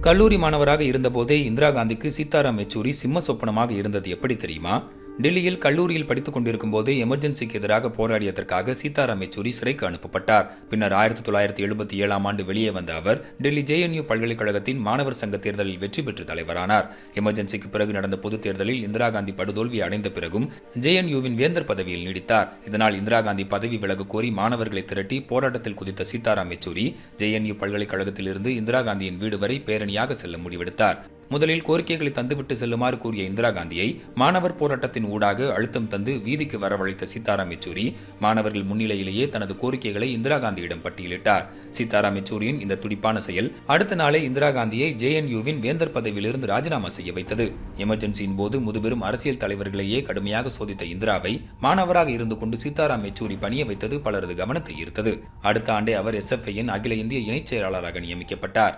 கல்லூரி மாணவராக இருந்தபோதே இந்திரா காந்திக்கு சீதாராம் யெச்சூரி சிம்ம சொப்பனமாக இருந்தது எப்படி தெரியுமா? டெல்லியில் கல்லூரியில் படித்துக் கொண்டிருக்கும் போது எமர்ஜென்சிக்கு எதிராக போராடியதற்காக சீதாராம் யெச்சூரி சிறைக்கு அனுப்பப்பட்டார். பின்னர் ஆயிரத்தி தொள்ளாயிரத்தி எழுபத்தி ஏழாம் ஆண்டு வெளியே வந்த அவர் டெல்லி ஜேஎன்யூ பல்கலைக்கழகத்தின் மாணவர் சங்க தேர்தலில் வெற்றி பெற்று தலைவரானார். எமர்ஜென்சிக்கு பிறகு நடந்த பொதுத் தேர்தலில் இந்திரா காந்தி படுதோல்வி அடைந்த பிறகும் ஜேஎன்யூவின் வேந்தர் பதவியில் நீடித்தார். இதனால் இந்திரா காந்தி பதவி விலக கோரி மாணவர்களை திரட்டி போராட்டத்தில் குதித்த சீதாராம் யெச்சூரி ஜேஎன்யூ பல்கலைக்கழகத்திலிருந்து இந்திரா காந்தியின் வீடு வரை பேரணியாக செல்ல முடிவெடுத்தார். முதலில் கோரிக்கைகளை தந்துவிட்டு செல்லுமாறு கூறிய இந்திரா காந்தியை மாணவர் போராட்டத்தின் ஊடாக அழுத்தம் தந்து வீதிக்கு வரவழைத்த சீதாராம் யெச்சூரி மாணவர்கள் முன்னிலையிலேயே தனது கோரிக்கைகளை இந்திரா காந்தியிடம் பட்டியலிட்டார். சீதாராம் யெச்சூரியின் இந்த துடிப்பான செயல் அடுத்த நாளே இந்திரா காந்தியை ஜேஎன்யூவின் வேந்தர் பதவியிலிருந்து ராஜினாமா செய்ய வைத்தது. எமர்ஜென்சியின் போது முதுபெரும் அரசியல் தலைவர்களையே கடுமையாக சோதித்த இந்திராவை மாணவராக இருந்து கொண்டு சீதாராம் யெச்சூரி பணிய வைத்தது பலரது கவனத்தை ஈர்த்தது. அடுத்த ஆண்டே அவர் எஸ்எஃப்ஐயின் அகில இந்திய இணைச் செயலாளராக நியமிக்கப்பட்டார்.